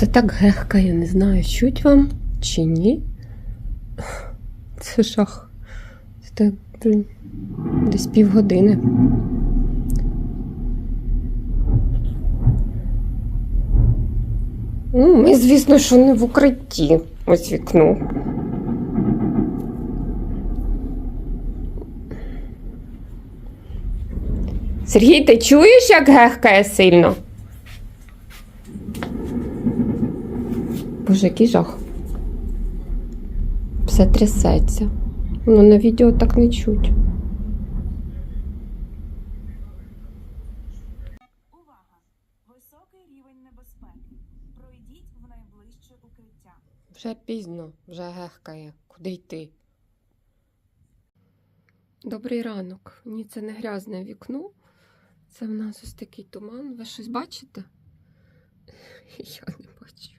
Та так гехкаю, не знаю, чуть вам чи ні. Це жах. Це так десь півгодини. Ну, Ми, звісно, що не в укритті. Ось вікно. Сергій, ти чуєш, як гехкає сильно? Боже, який жах. Все трясеться. Ну, на відео так не чуть. Увага! Високий рівень небезпеки. Пройдіть в найближче укриття. Вже пізно, вже гехкає. Куди йти? Добрий ранок. Ні, це не грязне вікно. Це в нас ось такий туман. Ви щось бачите? Я не бачу.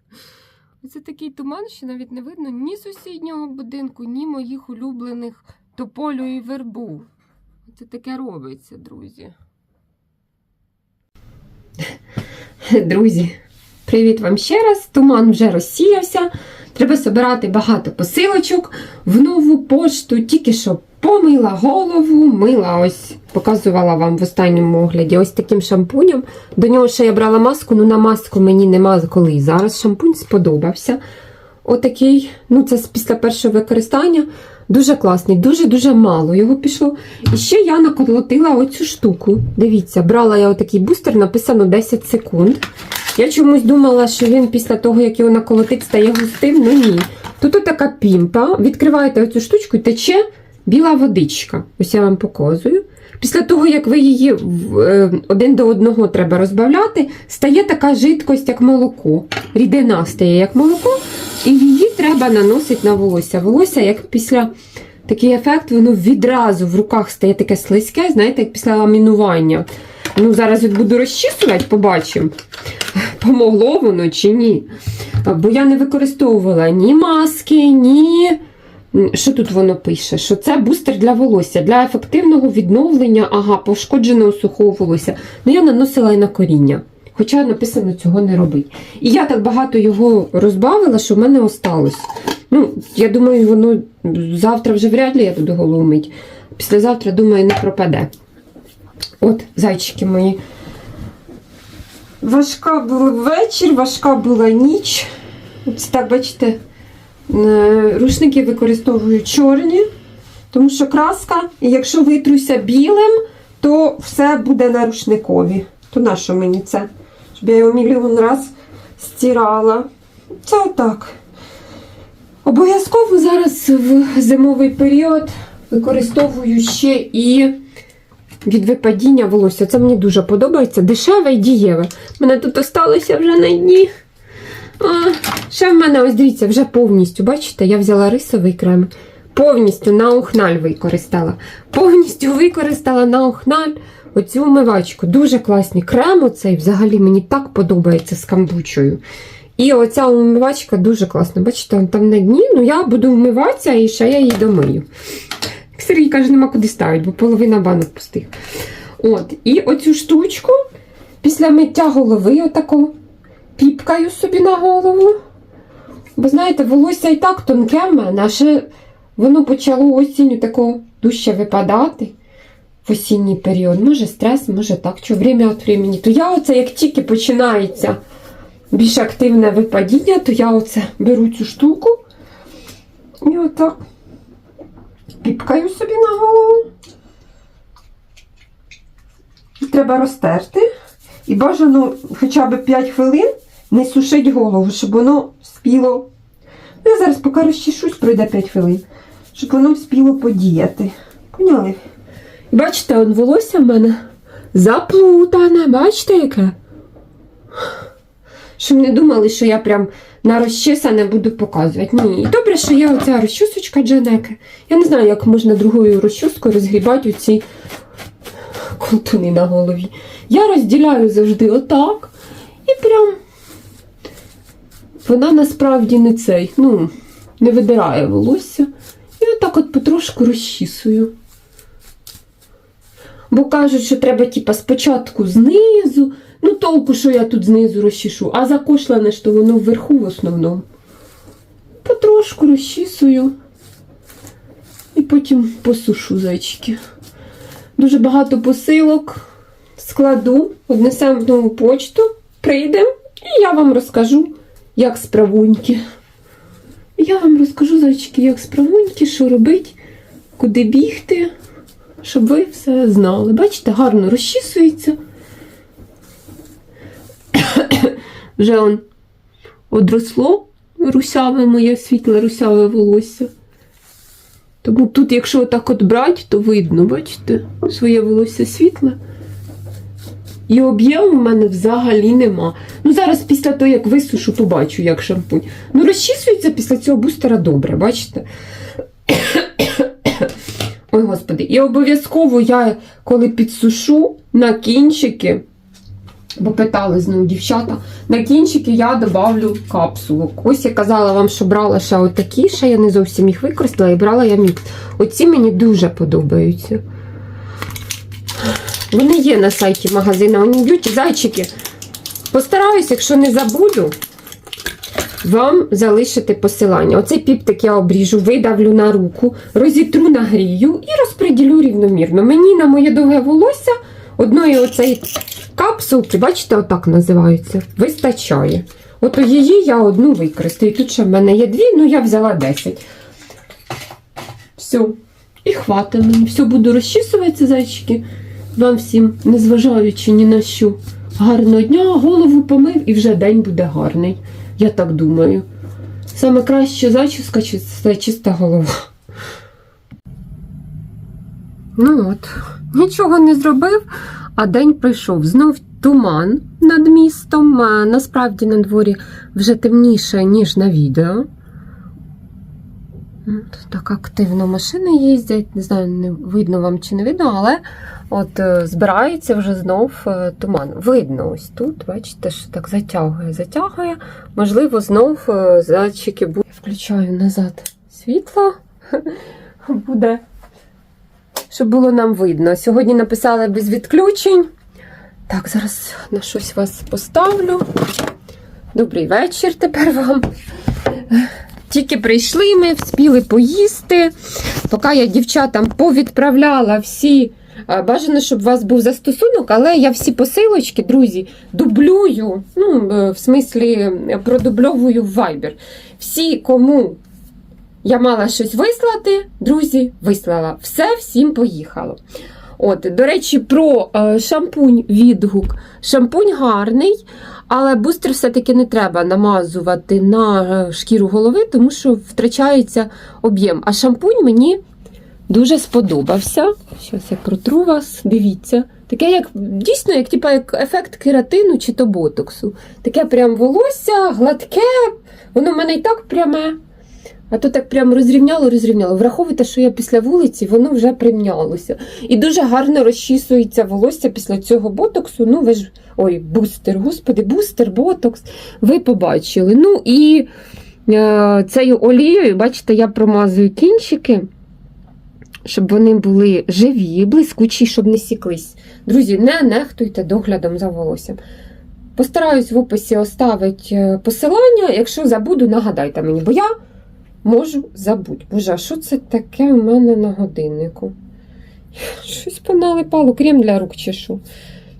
Це такий туман, що навіть не видно ні сусіднього будинку, ні моїх улюблених тополю і вербу. Це таке робиться, друзі. Друзі, привіт вам ще раз. Туман вже розсіявся. Треба збирати багато посилочок в нову пошту. Тільки що помила голову, мила ось, показувала вам в останньому огляді ось таким шампунем. До нього ще я брала маску, ну на маску мені нема коли. Зараз шампунь сподобався. Отакий, ну це після першого використання. Дуже класний, дуже-дуже мало його пішло. І ще я наколотила оцю штуку. Дивіться, брала я отакий бустер, написано 10 секунд. Я чомусь думала, що він після того, як його наколотить, стає густим. Ну ні. Тут така пімпа. Відкриваєте оцю штучку і тече біла водичка. Ось я вам показую. Після того, як ви її е, один до одного треба розбавляти, стає така жидкость, як молоко. Рідина стає як молоко, і її треба наносити на волосся. Волосся, як після такий ефект, воно відразу в руках стає таке слизьке, знаєте, як після ламінування. Ну, зараз от буду розчісувати, побачимо, помогло воно чи ні. Бо я не використовувала ні маски, ні. Що тут воно пише? Що це бустер для волосся, для ефективного відновлення ага, пошкодженого сухого волосся. Ну, я наносила і на коріння. Хоча написано цього не робить. І я так багато його розбавила, що в мене осталось. Ну, я думаю, воно завтра вже вряд ли я буду голову мить. Післязавтра, думаю, не пропаде. От, зайчики мої. Важка була вечір, важка була ніч. Ось так, бачите, е, рушники використовую чорні, тому що краска, і якщо витруся білим, то все буде на рушникові. То на що мені це? Щоб я його мільйон раз стирала. Це отак. Обов'язково зараз в зимовий період використовую ще і від випадіння волосся. Це мені дуже подобається. Дешеве і дієве. У мене тут осталося вже на дні. А, ще в мене, ось дивіться, вже повністю, бачите, я взяла рисовий крем. Повністю на ухналь використала. Повністю використала на ухналь оцю умивачку. Дуже класний крем оцей взагалі мені так подобається з камбучою. І оця умивачка дуже класна. Бачите, там на дні, ну я буду вмиватися і ще я її домию. Сергій каже, нема куди ставити, бо половина банок пустих. От, і оцю штучку після миття голови отако піпкаю собі на голову. Бо знаєте, волосся і так тонке в мене, а ще воно почало осінню тако дужче випадати в осінній період. Може стрес, може так, що время від времени. То я оце, як тільки починається більш активне випадіння, то я оце беру цю штуку і отак піпкаю собі на голову. Треба розтерти. І бажано хоча б 5 хвилин не сушить голову, щоб воно спіло. Ну, Я зараз поки розчішусь, пройде 5 хвилин, щоб воно спіло подіяти. Поняли? І бачите, он волосся в мене заплутане, бачите яке? Щоб не думали, що я прям на розчесане буду показувати. Ні. Добре, що є оця розчісочка Джанеки. Я не знаю, як можна другою розчіскою розгрібати оці колтуни на голові. Я розділяю завжди отак. І прям вона насправді не цей, ну, не видирає волосся. І отак от потрошку розчісую. Бо кажуть, що треба типа, спочатку знизу. Ну, толку, що я тут знизу розчішу, а закошлене то воно вверху в основному. Потрошку розчісую і потім посушу зайчики. Дуже багато посилок складу, однесемо в нову почту, прийдемо, і я вам розкажу, як справуньки. Я вам розкажу, зайчики, як справуньки, що робити, куди бігти, щоб ви все знали. Бачите, гарно розчісується. Вже он одросло русяве моє світле русяве волосся. Тому тут, якщо отак от брати, то видно, бачите, своє волосся світле. І об'єму в мене взагалі нема. Ну, зараз після того, як висушу, побачу, як шампунь. Ну, розчісується після цього бустера добре, бачите? Ой, господи, і обов'язково я, коли підсушу на кінчики, бо питали знову дівчата, на кінчики я добавлю капсулок. Ось я казала вам, що брала ще отакі, ще я не зовсім їх використала і брала я мікс. Оці мені дуже подобаються. Вони є на сайті магазину Only Зайчики. Постараюсь, якщо не забуду, вам залишити посилання. Оцей піптик я обріжу, видавлю на руку, розітру нагрію і розподілю рівномірно. Мені на моє довге волосся одної оцеї капсулки, бачите, отак називаються, вистачає. От її я одну використаю. Тут ще в мене є дві, ну я взяла 10. Все. І хватить мені. Все, буду розчісуватися, зайчики. Вам всім, незважаючи ні на що. Гарного дня, голову помив і вже день буде гарний. Я так думаю. Саме краще зачіска чи- це чиста голова. Ну от, нічого не зробив, а день прийшов. Знов туман над містом. Насправді на дворі вже темніше, ніж на відео. От, так активно машини їздять. Не знаю, не видно вам чи не видно, але от е, збирається вже знов е, туман. Видно ось тут, бачите, що так затягує, затягує. Можливо, знов е, зайчики будуть. Включаю назад світло. Буде, щоб було нам видно. Сьогодні написали без відключень. Так, зараз на щось вас поставлю. Добрий вечір тепер вам. Тільки прийшли ми, вспіли поїсти. Поки я дівчатам повідправляла всі. Бажано, щоб у вас був застосунок, але я всі посилочки, друзі, дублюю. Ну, е, в смислі, е, продубльовую в Viber. Всі, кому я мала щось вислати, друзі, вислала. Все всім поїхало. От, до речі, про е, шампунь відгук. Шампунь гарний, але бустер все-таки не треба намазувати на е, шкіру голови, тому що втрачається об'єм. А шампунь мені дуже сподобався. Зараз я протру вас, дивіться. Таке, як дійсно, як, типа, як ефект кератину чи то ботоксу. Таке прям волосся, гладке, воно в мене і так пряме. А то так прям розрівняло, розрівняло. Враховуйте, що я після вулиці, воно вже примнялося. І дуже гарно розчісується волосся після цього ботоксу. Ну, ви ж. Ой, бустер, господи, бустер, ботокс. Ви побачили. Ну і е, цією олією, бачите, я промазую кінчики, щоб вони були живі, блискучі, щоб не сіклись. Друзі, не нехтуйте доглядом за волоссям. Постараюсь в описі оставити посилання. Якщо забуду, нагадайте мені, бо я можу забути. Боже, а що це таке у мене на годиннику? Щось поналипало, крем для рук чешу.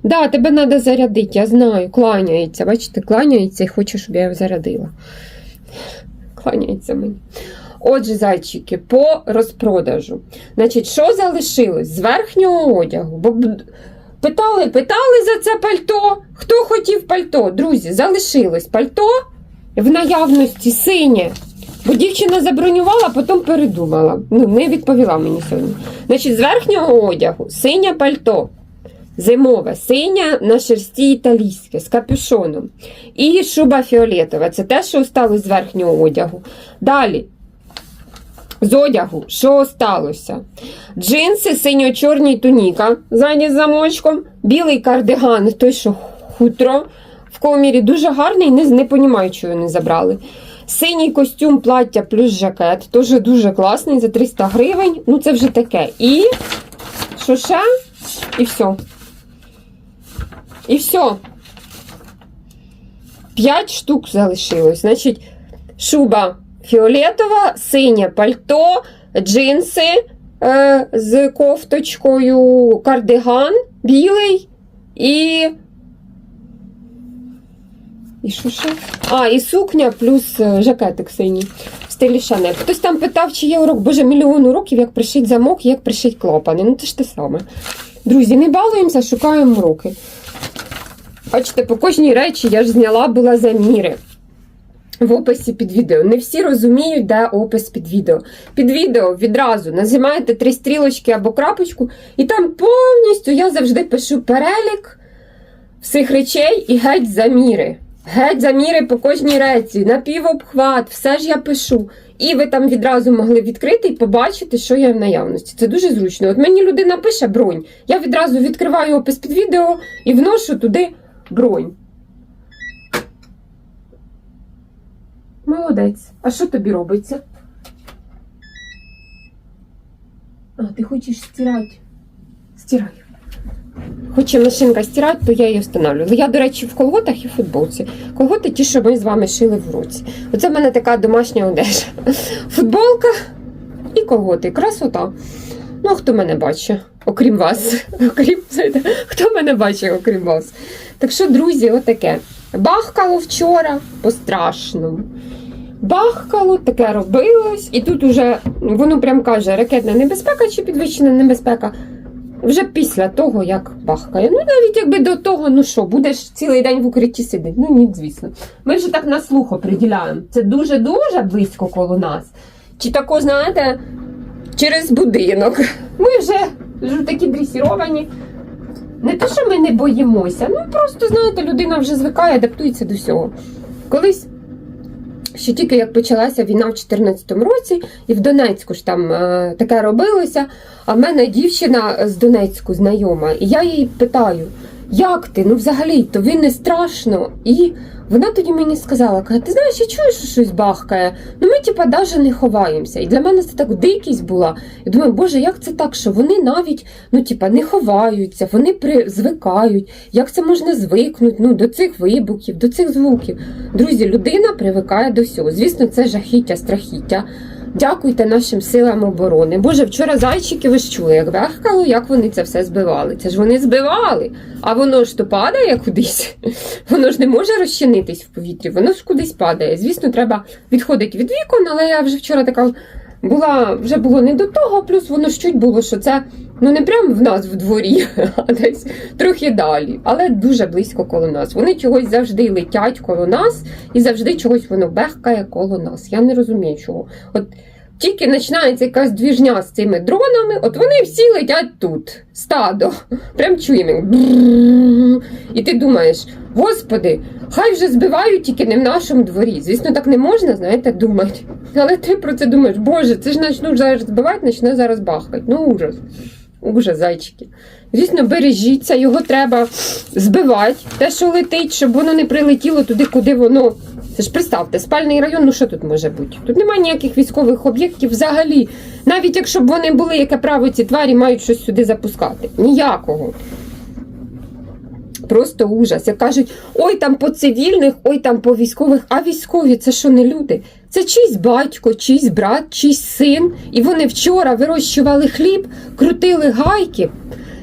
Да, тебе треба зарядити, я знаю, кланяється. Бачите, кланяється і хоче, щоб я його зарядила. Кланяється мені. Отже, зайчики, по розпродажу. Значить, що залишилось з верхнього одягу? Бо питали, питали за це пальто. Хто хотів пальто? Друзі, залишилось пальто в наявності синє. Бо дівчина забронювала, а потім передумала. Ну, не відповіла мені сьогодні. Значить, з верхнього одягу синє пальто. Зимове, синя на шерсті італійське з капюшоном. І шуба фіолетова. Це те, що осталось з верхнього одягу. Далі. З одягу, що осталося? Джинси, синьо-чорні туніка, ззаді з замочком, білий кардиган, той, що хутро в комірі, дуже гарний, не, не понімаю, чого не забрали. Синій костюм, плаття плюс жакет, теж дуже класний за 300 гривень. Ну, це вже таке. І що ще? І все. І все. П'ять штук залишилось. Значить, шуба фіолетова, синє пальто, джинси е, з кофточкою, кардиган білий і. І що ще? А, і сукня плюс е, жакетик синій в стилі Шанель. Хтось там питав, чи є урок, боже, мільйон уроків, як пришить замок, як пришить клапани. Ну, це ж те саме. Друзі, не балуємося, шукаємо уроки. Бачите, по кожній речі я ж зняла була заміри в описі під відео. Не всі розуміють, де опис під відео. Під відео відразу нажимаєте три стрілочки або крапочку, і там повністю я завжди пишу перелік всіх речей і геть заміри. Геть заміри по кожній речі, напівобхват, все ж я пишу. І ви там відразу могли відкрити і побачити, що є в наявності. Це дуже зручно. От мені людина пише бронь. Я відразу відкриваю опис під відео і вношу туди бронь. Молодець. А що тобі робиться? А, ти хочеш стирати? Стирай. Хоче машинка стирати, то я її встановлюю. Я, до речі, в колготах і в футболці. Колготи ті, що ми з вами шили в руці. Оце в мене така домашня одежа. Футболка і колготи. Красота. Ну, а хто мене бачить, окрім вас. Окрім, хто мене бачить, окрім вас. Так що, друзі, отаке. Бахкало вчора по-страшному. Бахкало, таке робилось, і тут уже воно прям каже, ракетна небезпека чи підвищена небезпека. Вже після того, як бахкає. Ну, навіть якби до того, ну що, будеш цілий день в укритті сидіти. Ну ні, звісно. Ми вже так на слух оприділяємо. Це дуже-дуже близько коло нас. Чи тако, знаєте, через будинок. Ми вже, вже такі дресіровані. Не те, що ми не боїмося, ну просто, знаєте, людина вже звикає, адаптується до всього. Колись. Ще тільки як почалася війна в 2014 році, і в Донецьку ж там е, таке робилося. А в мене дівчина з Донецьку знайома, і я її питаю, як ти? Ну взагалі, тобі не страшно? І вона тоді мені сказала, каже, ти знаєш, я чую, що щось бахкає. Ну ми типа навіть не ховаємося. І для мене це так дикість була. Я думаю, боже, як це так, що вони навіть ну, типа, не ховаються, вони при... звикають. Як це можна звикнути ну, до цих вибухів, до цих звуків? Друзі, людина привикає до всього. Звісно, це жахіття, страхіття. Дякуйте нашим силам оборони. Боже, вчора зайчики ви ж чули, як бехкало, як вони це все збивали. Це ж вони збивали, а воно ж то падає кудись. Воно ж не може розчинитись в повітрі, воно ж кудись падає. Звісно, треба відходити від вікон, але я вже вчора така була, вже було не до того, плюс воно ж чуть було, що це ну не прямо в нас в дворі, а десь трохи далі, але дуже близько коло нас. Вони чогось завжди летять коло нас і завжди чогось воно бехкає коло нас. Я не розумію чого. От тільки починається якась двіжня з цими дронами, от вони всі летять тут, стадо. Прям чуємо. І ти думаєш, господи, хай вже збивають тільки не в нашому дворі. Звісно, так не можна, знаєте, думати. Але ти про це думаєш, боже, це ж почнуть зараз збивати, почне зараз бахкати. Ну, ужас. Ужас, зайчики. Звісно, бережіться, його треба збивати, те, що летить, щоб воно не прилетіло туди, куди воно. Це ж представте, спальний район, ну що тут може бути? Тут немає ніяких військових об'єктів взагалі. Навіть якщо б вони були, яке право ці тварі мають щось сюди запускати. Ніякого. Просто ужас. Як кажуть, ой там по цивільних, ой там по військових, а військові це що не люди? Це чийсь батько, чийсь брат, чийсь син. І вони вчора вирощували хліб, крутили гайки,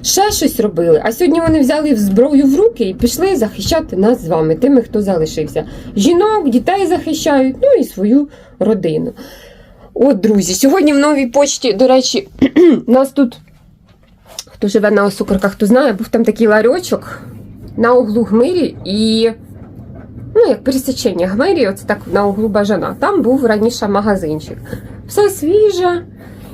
ще щось робили. А сьогодні вони взяли зброю в руки і пішли захищати нас з вами, тими, хто залишився. Жінок, дітей захищають, ну і свою родину. От, друзі, сьогодні в новій почті, до речі, нас тут, хто живе на Осокорках, хто знає, був там такий ларьочок на углу Гмирі і. Ну, як пересічення Гмирі, оце так на углу Бажана. Там був раніше магазинчик. Все свіже.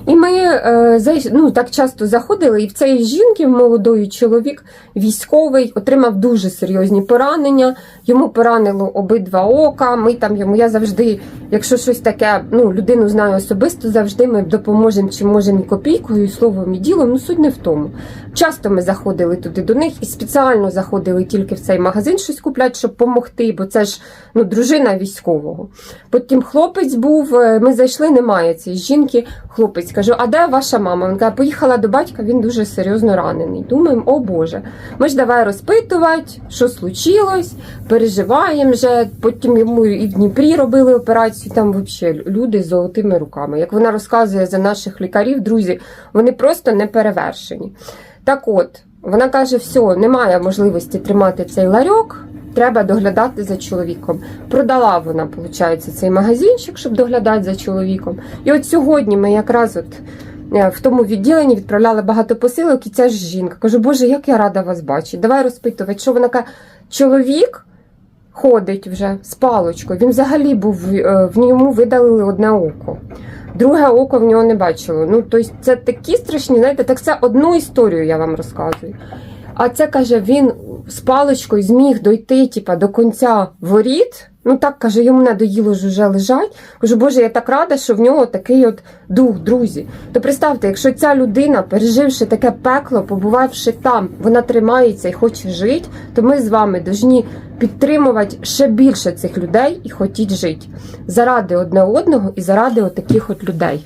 І ми е, ну, так часто заходили, і в цієї жінки молодої чоловік військовий отримав дуже серйозні поранення. Йому поранило обидва ока. Ми там йому, я завжди, якщо щось таке, ну людину знаю особисто, завжди ми допоможемо чи можемо і копійкою, і словом, і ділом. Ну суть не в тому. Часто ми заходили туди до них і спеціально заходили тільки в цей магазин щось купляти, щоб допомогти, бо це ж ну, дружина військового. Потім хлопець був, е, ми зайшли, немає цієї жінки. Хлопець кажу, а де ваша мама? Він каже, поїхала до батька, він дуже серйозно ранений. Думаємо, о Боже, ми ж давай розпитувати, що случилось, переживаємо вже. Потім йому і в Дніпрі робили операцію. Там взагалі люди з золотими руками. Як вона розказує за наших лікарів, друзі, вони просто не перевершені. Так от, вона каже: все, немає можливості тримати цей ларьок, треба доглядати за чоловіком. Продала вона, виходить, цей магазинчик, щоб доглядати за чоловіком. І от сьогодні ми якраз от е, в тому відділенні відправляли багато посилок, і ця ж жінка. Кажу, Боже, як я рада вас бачити. Давай розпитувати, що вона каже, чоловік. Ходить вже з палочкою. Він взагалі був е, в ньому видалили одне око. Друге око в нього не бачило. Ну, тобто, це такі страшні, знаєте, так це одну історію я вам розказую. А це каже, він з паличкою зміг дойти типа, до кінця воріт. Ну так каже, йому надоїло ж уже лежать. Кажу, Боже, я так рада, що в нього такий от дух, друзі. То представте, якщо ця людина, переживши таке пекло, побувавши там, вона тримається і хоче жити, то ми з вами повинні підтримувати ще більше цих людей і хотіть жити заради одне одного і заради отаких от людей.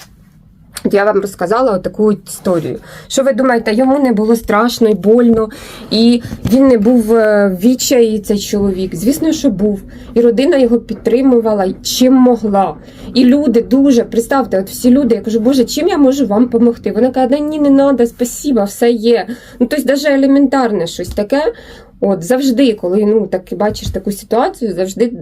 Я вам розказала таку історію. Що ви думаєте, йому не було страшно і больно, і він не був е, відчаї цей чоловік. Звісно, що був. І родина його підтримувала чим могла. І люди дуже, представте, от всі люди, я кажу, Боже, чим я можу вам допомогти? Вона каже, да ні, не треба, спасіба, все є. Ну, тобто, навіть елементарне щось таке. От завжди, коли ну так бачиш таку ситуацію, завжди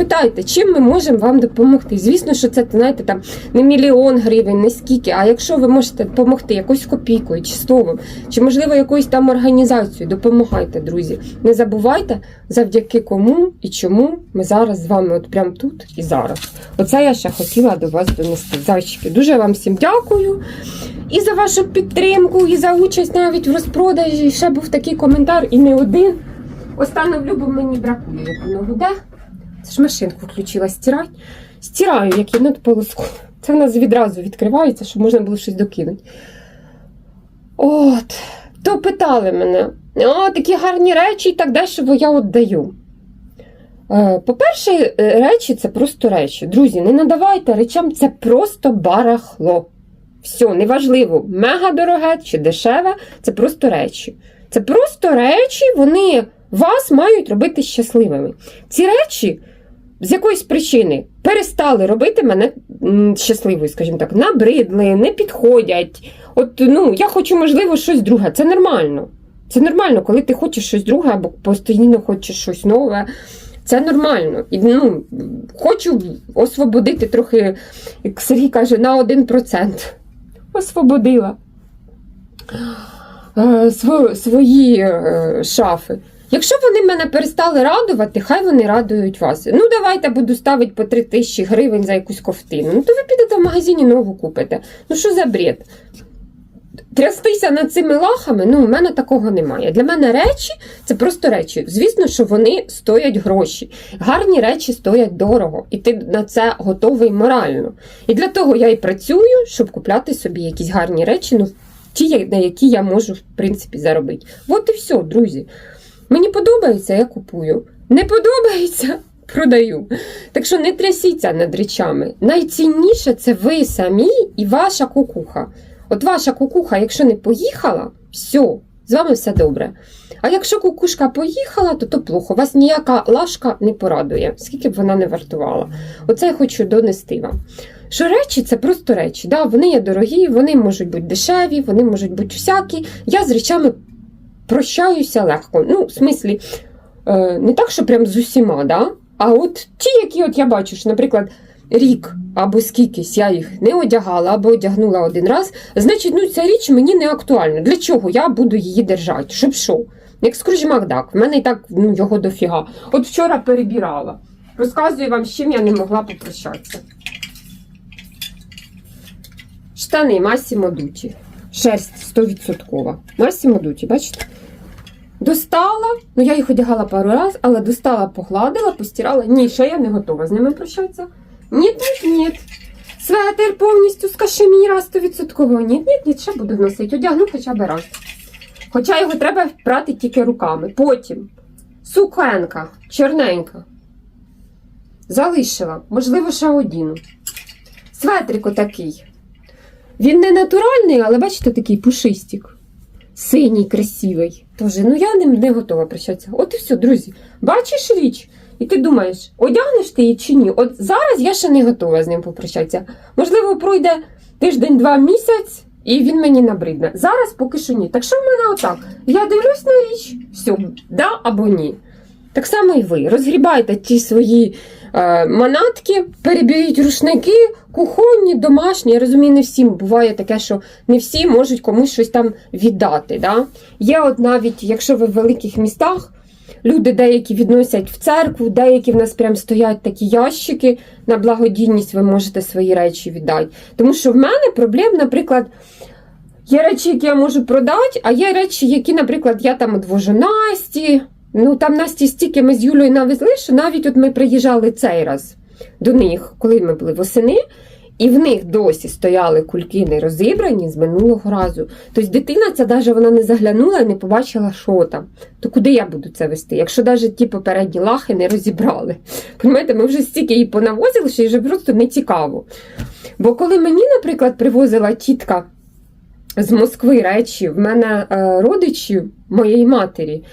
питайте, чим ми можемо вам допомогти. Звісно, що це знаєте, там не мільйон гривень, не скільки. А якщо ви можете допомогти якоюсь копійкою чи словом, чи можливо якоюсь там організацією, допомагайте, друзі. Не забувайте, завдяки кому і чому ми зараз з вами, от прямо тут і зараз. Оце я ще хотіла до вас донести. Зайчики, дуже вам всім дякую. І за вашу підтримку, і за участь навіть в розпродажі. Ще був такий коментар, і не один. Останню любу мені бракує, як воно гуде. Ж машинку включила стирати. Стираю, як єнот полоску. Це в нас відразу відкривається, щоб можна було щось докинути. От. То питали мене, о, такі гарні речі і так дешево я віддаю. Е, По-перше, е, речі це просто речі. Друзі, не надавайте речам, це просто барахло. Все, неважливо, мега дороге чи дешеве, це просто речі. Це просто речі, вони вас мають робити щасливими. Ці речі з якоїсь причини перестали робити мене щасливою, скажімо так, набридли, не підходять. От ну, я хочу, можливо, щось друге. Це нормально. Це нормально, коли ти хочеш щось друге або постійно хочеш щось нове. Це нормально. І, ну, хочу освободити трохи, як Сергій каже, на 1%. Освободила е, сво- свої е, шафи. Якщо вони мене перестали радувати, хай вони радують вас. Ну, давайте буду ставити по 3 тисячі гривень за якусь ковтину. Ну, то ви підете в магазині нову купите. Ну, що за бред? Трястися над цими лахами, ну, у мене такого немає. Для мене речі це просто речі. Звісно, що вони стоять гроші. Гарні речі стоять дорого, і ти на це готовий морально. І для того я і працюю, щоб купляти собі якісь гарні речі, ну, ті, на які я можу, в принципі, заробити. От і все, друзі. Мені подобається, я купую. Не подобається, продаю. Так що не трясіться над речами. Найцінніше це ви самі і ваша кукуха. От ваша кукуха, якщо не поїхала, все, з вами все добре. А якщо кукушка поїхала, то то плохо. Вас ніяка лашка не порадує, скільки б вона не вартувала. Оце я хочу донести вам. Що речі це просто речі. Да? Вони є дорогі, вони можуть бути дешеві, вони можуть бути всякі. Я з речами прощаюся легко. Ну, в смислі, е, не так, що прям з усіма, да? а от ті, які от я бачу, що, наприклад, рік або скількись я їх не одягала або одягнула один раз, значить, ну, ця річ мені не актуальна. Для чого я буду її держати? Щоб що? Як Скрудж Макдак, в мене і так ну, його дофіга. От вчора перебирала. Розказую вам, з чим я не могла попрощатися. Штани Масімо Дуті. Шерсть 100%. Масімо Дуті, бачите? Достала, ну я їх одягала пару раз, але достала, погладила, постирала. Ні, ще я не готова з ними прощатися. Ні, ні, ні. Светер повністю з кашеміра 100%. Ні, ні, ні, ще буду носити. Одягну хоча б раз. Хоча його треба брати тільки руками. Потім сукенка, чорненька. Залишила, можливо, ще одіну. Светрик отакий. Він не натуральний, але бачите, такий пушистик. Синій, красивий. Тоже, ну я ним не готова прощатися. От і все, друзі. Бачиш річ? І ти думаєш, одягнеш ти її чи ні? От зараз я ще не готова з ним попрощатися. Можливо, пройде тиждень, два місяць, і він мені набридне. Зараз поки що ні. Так що в мене отак? Я дивлюсь на річ, все, да або ні. Так само і ви. Розгрібайте ті свої манатки, переберіть рушники, кухонні, домашні. Я розумію, не всім буває таке, що не всі можуть комусь щось там віддати. Да? Є от навіть, якщо ви в великих містах, люди деякі відносять в церкву, деякі в нас прям стоять такі ящики. На благодійність ви можете свої речі віддати. Тому що в мене проблем, наприклад. Є речі, які я можу продати, а є речі, які, наприклад, я там одвожу Насті. Ну там Насті стільки ми з Юлею навезли, що навіть от ми приїжджали цей раз до них, коли ми були восени, і в них досі стояли кульки не розібрані з минулого разу. Тобто дитина ця навіть вона не заглянула і не побачила, що там. То куди я буду це вести? Якщо навіть ті попередні лахи не розібрали. Понімаєте, ми вже стільки її понавозили, що їй вже просто не цікаво. Бо коли мені, наприклад, привозила тітка з Москви речі, в мене е, родичі моєї матері.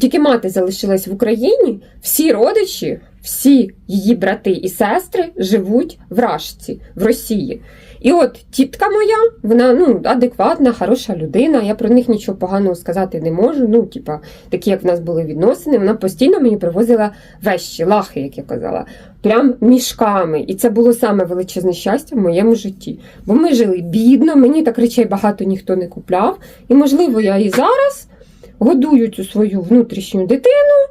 Тільки мати залишилась в Україні, всі родичі, всі її брати і сестри живуть в Рашці, в Росії. І от тітка моя, вона ну, адекватна, хороша людина. Я про них нічого поганого сказати не можу. Ну, типа, такі, як в нас були відносини, вона постійно мені привозила вещі, лахи, як я казала, прям мішками. І це було саме величезне щастя в моєму житті. Бо ми жили бідно, мені так речей багато ніхто не купляв. І, можливо, я і зараз годую цю свою внутрішню дитину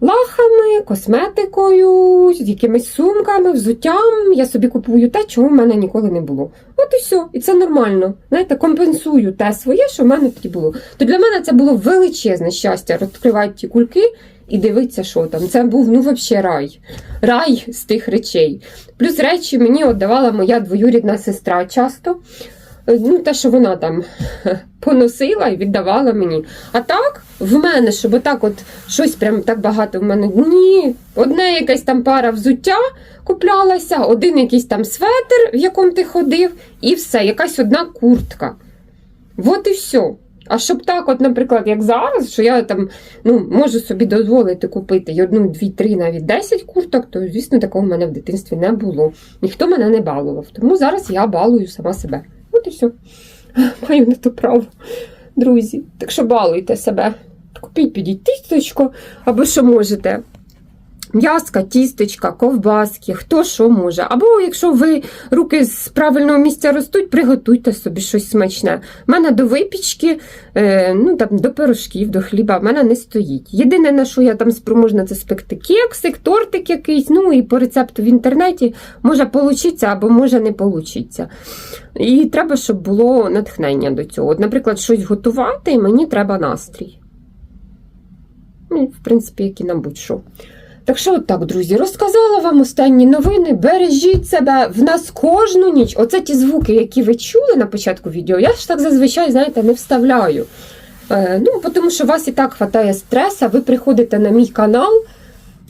лахами, косметикою, з якимись сумками, взуттям. Я собі купую те, чого в мене ніколи не було. От і все. І це нормально. Знаєте, компенсую те своє, що в мене тоді було. То для мене це було величезне щастя розкривати ті кульки. І дивитися, що там. Це був ну взагалі рай. Рай з тих речей. Плюс речі мені віддавала моя двоюрідна сестра часто. Е, Ну, те, що вона там поносила і віддавала мені. А так, в мене, щоб отак от щось прям так багато в мене. Ні, одне якась там пара взуття куплялася, один якийсь там светр, в якому ти ходив, і все, якась одна куртка. От і все. А щоб так, от, наприклад, як зараз, що я там ну, можу собі дозволити купити й одну, дві, три, навіть десять курток, то, звісно, такого в мене в дитинстві не було. Ніхто мене не балував. Тому зараз я балую сама себе. От все. Маю на то право, друзі. Так що балуйте себе. Купіть підіть або що можете. М'яска, тістечка, ковбаски, хто що може. Або якщо ви руки з правильного місця ростуть, приготуйте собі щось смачне. У мене до випічки, е, ну там до пирожків, до хліба в мене не стоїть. Єдине, на що я там спроможна, це спекти кексик, тортик якийсь, ну і по рецепту в інтернеті може получиться або може не получиться. І треба, щоб було натхнення до цього. От, наприклад, щось готувати, і мені треба настрій. Ну, в принципі, як і на будь-що. Так що, так, друзі, розказала вам останні новини. Бережіть себе в нас кожну ніч. Оце ті звуки, які ви чули на початку відео, я ж так зазвичай, знаєте, не вставляю. Е, ну, тому що у вас і так хватає стреса, ви приходите на мій канал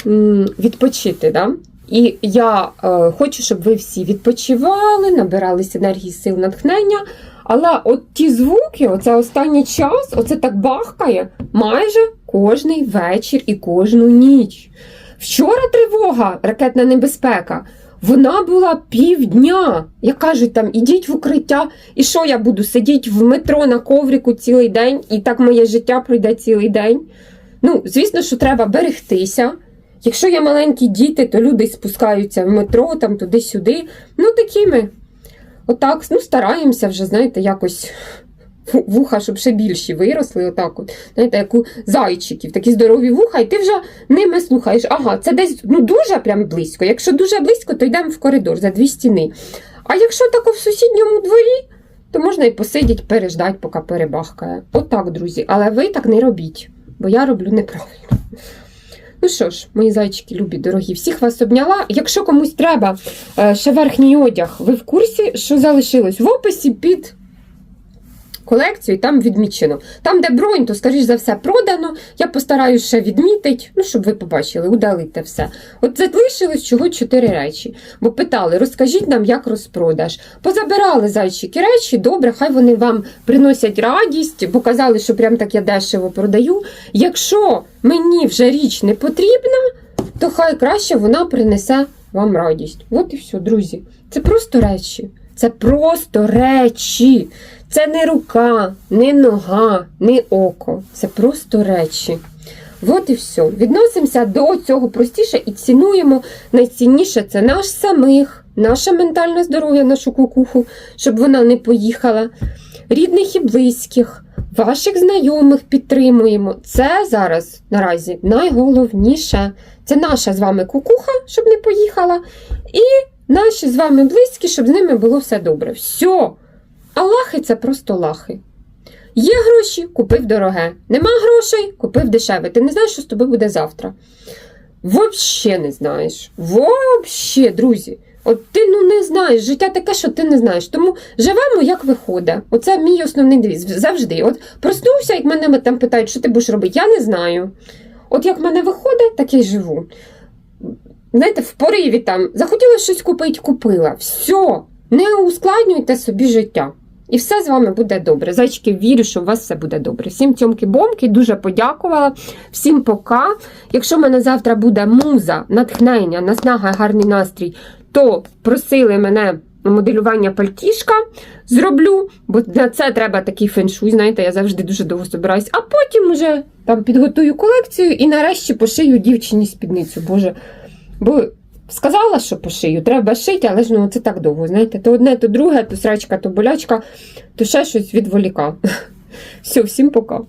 м, відпочити. Да? І я е, хочу, щоб ви всі відпочивали, набирались енергії, сил, натхнення. Але от ті звуки, оце останній час, оце так бахкає майже кожний вечір і кожну ніч. Вчора тривога, ракетна небезпека. Вона була півдня. Як кажуть, там ідіть в укриття, і що я буду сидіти в метро на коврику цілий день, і так моє життя пройде цілий день. Ну, звісно, що треба берегтися. Якщо є маленькі діти, то люди спускаються в метро, там туди-сюди. Ну, такі ми. Отак, ну, стараємося вже, знаєте, якось вуха, щоб ще більші виросли, отак от. Знаєте, як у зайчиків, такі здорові вуха, і ти вже ними слухаєш. Ага, це десь ну, дуже прям близько. Якщо дуже близько, то йдемо в коридор за дві стіни. А якщо тако в сусідньому дворі, то можна і посидіти, переждати, поки перебахкає. Отак, друзі. Але ви так не робіть, бо я роблю неправильно. Ну що ж, мої зайчики любі, дорогі, всіх вас обняла. Якщо комусь треба е, ще верхній одяг, ви в курсі, що залишилось в описі під колекцію, і там відмічено. Там, де бронь, то, скоріш за все, продано. Я постараюсь ще відмітити, ну, щоб ви побачили, удалити все. От залишилось чого чотири речі. Бо питали, розкажіть нам, як розпродаж. Позабирали зайчики речі, добре, хай вони вам приносять радість, бо казали, що прям так я дешево продаю. Якщо мені вже річ не потрібна, то хай краще вона принесе вам радість. От і все, друзі. Це просто речі. Це просто речі. Це не рука, не нога, не око. Це просто речі. От і все. Відносимося до цього простіше і цінуємо. Найцінніше це наш самих, наше ментальне здоров'я, нашу кукуху, щоб вона не поїхала. Рідних і близьких, ваших знайомих підтримуємо. Це зараз наразі найголовніше. Це наша з вами кукуха, щоб не поїхала. І наші з вами близькі, щоб з ними було все добре. Все. А лахи це просто лахи. Є гроші, купив дороге. Нема грошей, купив дешеве. Ти не знаєш, що з тобою буде завтра. Вообще не знаєш. Вообще, друзі. От ти ну не знаєш, життя таке, що ти не знаєш. Тому живемо, як виходить. Оце мій основний девіз. Завжди. От проснувся, як мене там питають, що ти будеш робити, я не знаю. От як в мене виходить, так я й живу. Знаєте, в пориві там захотіла щось купити, купила. Все, не ускладнюйте собі життя. І все з вами буде добре. Зайчики, вірю, що у вас все буде добре. Всім цьомки-бомки, дуже подякувала. Всім пока. Якщо в мене завтра буде муза, натхнення, наснага, гарний настрій, то просили мене моделювання пальтішка зроблю, бо на це треба такий феншуй, знаєте, я завжди дуже довго собираюсь, а потім вже там підготую колекцію і нарешті пошию дівчині спідницю. Боже, бо сказала, що пошию, треба шити, але ж ну це так довго, знаєте, то одне, то друге, то срачка, то болячка, то ще щось відволіка. Все, всім пока.